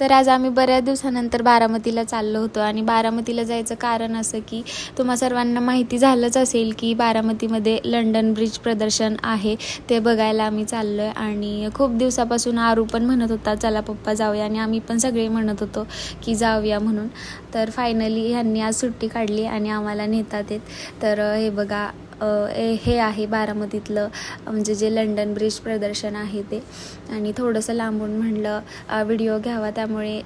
तर आज आम्ही बऱ्याच दिवसानंतर बारामतीला चाललो होतो आणि बारामतीला जायचं कारण असं की तुम्हा सर्वांना माहिती झालंच असेल की बारामतीमध्ये लंडन ब्रिज प्रदर्शन आहे ते बघायला आम्ही चाललो आहे आणि खूप दिवसापासून आरू पण म्हणत होता चला पप्पा जाऊया. आणि आम्ही पण सगळे म्हणत होतो की जाऊया म्हणून. तर फायनली ह्यांनी आज सुट्टी काढली आणि आम्हाला नेतात येत. तर हे बघा हे हे आहे बारामतीतलं म्हणजे जे लंडन ब्रिज प्रदर्शन आहे ते. आणि थोडंसं लांबून म्हणलं व्हिडिओ घ्यावा. त्यामुळे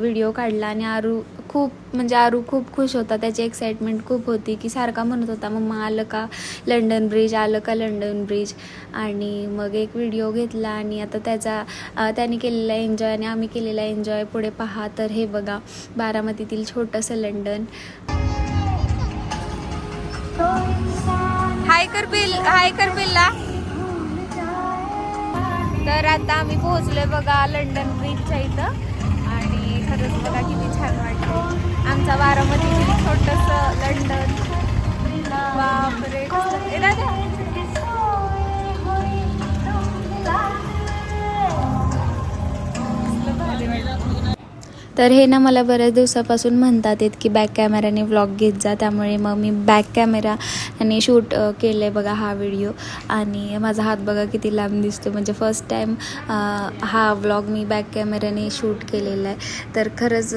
व्हिडिओ काढला आणि आरू खूप म्हणजे आरू खूप खुश होता. त्याची एक्साइटमेंट खूप होती की सारखा म्हणत होता मम्मा आलं का लंडन ब्रिज? आलं का लंडन ब्रिज? आणि मग एक व्हिडिओ घेतला आणि आता त्याचा त्याने केलेला एन्जॉय आणि आम्ही केलेला एन्जॉय पुढे पहा. तर हे बघा बारामतीतील छोटंसं लंडन. हो, हो, हो. हाय कर बिल हाय कर बिलला. तर आता आम्ही पोहोचलोय बघा लंडन ब्रिजच्या इथं. आणि खरंच बघा किती छान वाटतं आमचा बारामतीतील छोटस लंडन. बापरे. कसलं- तर हे ना मला बऱ्याच दिवसापासून म्हणतात आहेत की बॅक कॅमेऱ्याने व्लॉग घेत जा. त्यामुळे मग मी बॅक कॅमेराने शूट केलं आहे बघा हा व्हिडिओ आणि माझा हात बघा किती लांब दिसतो म्हणजे फर्स्ट टाईम हा व्लॉग मी बॅक कॅमेऱ्याने शूट केलेला आहे. तर खरंच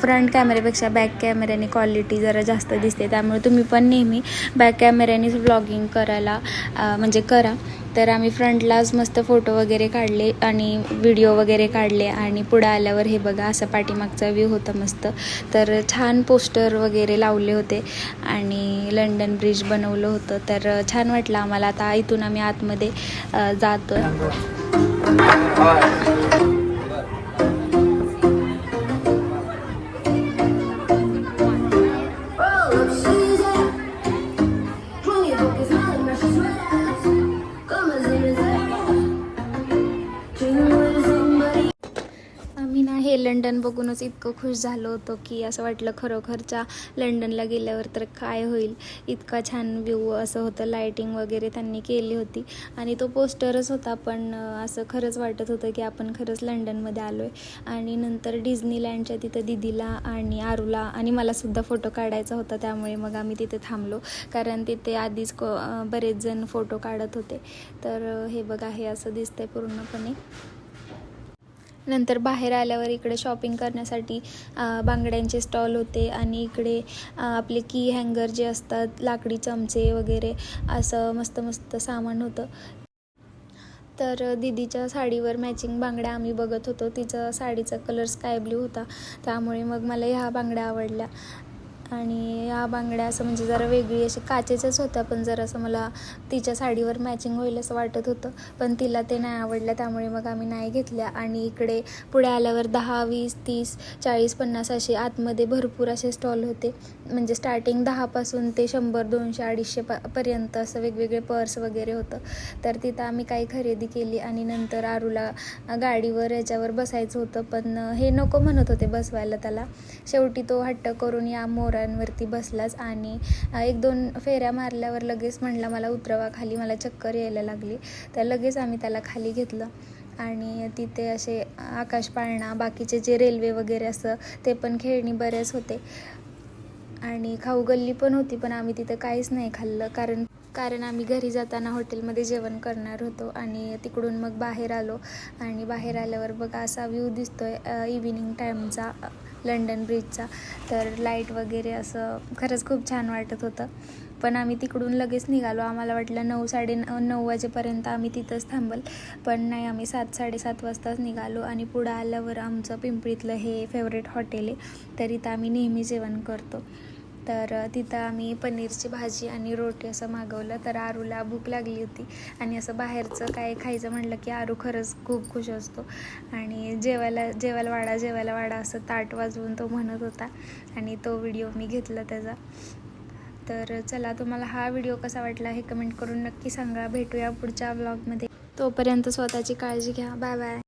फ्रंट कॅमेऱ्यापेक्षा बॅक कॅमेऱ्याने क्वालिटी जरा जास्त दिसते. त्यामुळे तुम्ही पण नेहमी बॅक कॅमेऱ्यानेच व्लॉगिंग करायला म्हणजे करा. तर आम्ही फ्रंटलाच मस्त फोटो वगैरे काढले आणि व्हिडिओ वगैरे काढले आणि पुढं आल्यावर हे बघा असं पाठीमागचा व्ह्यू होता मस्त. तर छान पोस्टर वगैरे लावले होते आणि लंडन ब्रिज बनवलं होतं. तर छान वाटलं आम्हाला. आता इथून आम्ही आतमध्ये जातो आम्ही ना हे लंडन बघूनच इतकं खुश झालो होतो की असं वाटलं खरोखरच्या लंडनला गेल्यावर तर काय होईल? इतका छान व्ह्यू असं होतं लाईटिंग वगैरे त्यांनी केली होती. आणि तो पोस्टरच होता पण असं खरंच वाटत होतं की आपण खरंच लंडनमध्ये आलो आहे आणि नंतर डिझनीलँडच्या तिथं दिदीला आणि आरूला आणि मलासुद्धा फोटो काढायचा होता त्यामुळे मग आम्ही तिथे थांबलो. कारण तिथे आधीच को बरेच जण फोटो काढत होते. तर हे बघा हे असं दिसतंय पूर्णपणे. नंतर बाहेर आल्यावर इकडे शॉपिंग करण्यासाठी बांगड्यांचे स्टॉल होते आणि इकडे आपले की हँगर जे असतात लाकडी चमचे वगैरे असं मस्त मस्त सामान होतं. तर दीदीच्या साडीवर मॅचिंग बांगड्या आम्ही बघत होतो. तिचं साडीचा कलर स्काय ब्ल्यू होता. त्यामुळे मग मला ह्या बांगड्या आवडल्या. आणि या बांगड्या असं म्हणजे जरा वेगळी अशी काचेच्याच होत्या पण जरा असं मला तिच्या साडीवर मॅचिंग होईल असं वाटत होतं. पण तिला ते नाही आवडलं त्यामुळे मग आम्ही नाही घेतल्या. आणि इकडे पुढे आल्यावर दहा वीस तीस चाळीस पन्नास असे आतमध्ये भरपूर असे स्टॉल होते. म्हणजे स्टार्टिंग दहापासून ते शंभर दोनशे अडीचशे प पर्यंत असं वेगवेगळे पर्स वगैरे होतं. तर तिथं आम्ही काही खरेदी केली आणि नंतर आरूला गाडीवर याच्यावर बसायचं होतं. पण हे नको म्हणत होते बसवायला त्याला. शेवटी तो हट्ट करून या मोरा मोरांवरती बसलाच आणि एक दोन फेऱ्या मारल्यावर लगेच म्हणला मला उतरवा खाली मला चक्कर यायला लागली. तर लगेच आम्ही त्याला खाली घेतलं आणि तिथे असे आकाश पाळणा बाकीचे जे रेल्वे वगैरे असं ते पण खेळणी बरेच होते. आणि खाऊ गल्ली पण होती पण आम्ही तिथं काहीच नाही खाल्लं. कारण कारण आम्ही घरी जाताना हॉटेलमध्ये जेवण करणार होतो आणि तिकडून मग बाहेर आलो. आणि बाहेर आल्यावर बघा असा व्ह्यू दिसतोय इव्हिनिंग टाईमचा लंडन ब्रिजचा. तर लाइट वगैरे असं खरंच खूप छान वाटत होतं. पण आम्ही तिकडून लगेच निघालो. आम्हाला वाटलं नऊ साडे नऊ वाजेपर्यंत आम्ही तिथंच थांबल. पण नाही आम्ही सात साडेसात वाजताच निघालो आणि पुढं आल्यावर आमचं पिंपरीतलं हे फेवरेट हॉटेल आहे. तर इथं आम्ही नेहमी जेवण करतो. तर तिथं आम्ही पनीरची भाजी आणि रोटी असं मागवलं. तर आरूला भूक लागली होती आणि असं बाहेरचं काय खायचं म्हटलं की आरू खरंच खूप खुश असतो. आणि जेवायला जेवायला वाडा जेवायला वाडा असं ताट वाजवून तो म्हणत होता आणि तो व्हिडिओ मी घेतला त्याचा. तर चला तुम्हाला हा व्हिडिओ कसा वाटला हे कमेंट करून नक्की सांगा. भेटूया पुढच्या ब्लॉगमध्ये तोपर्यंत स्वतःची काळजी घ्या. Bye bye.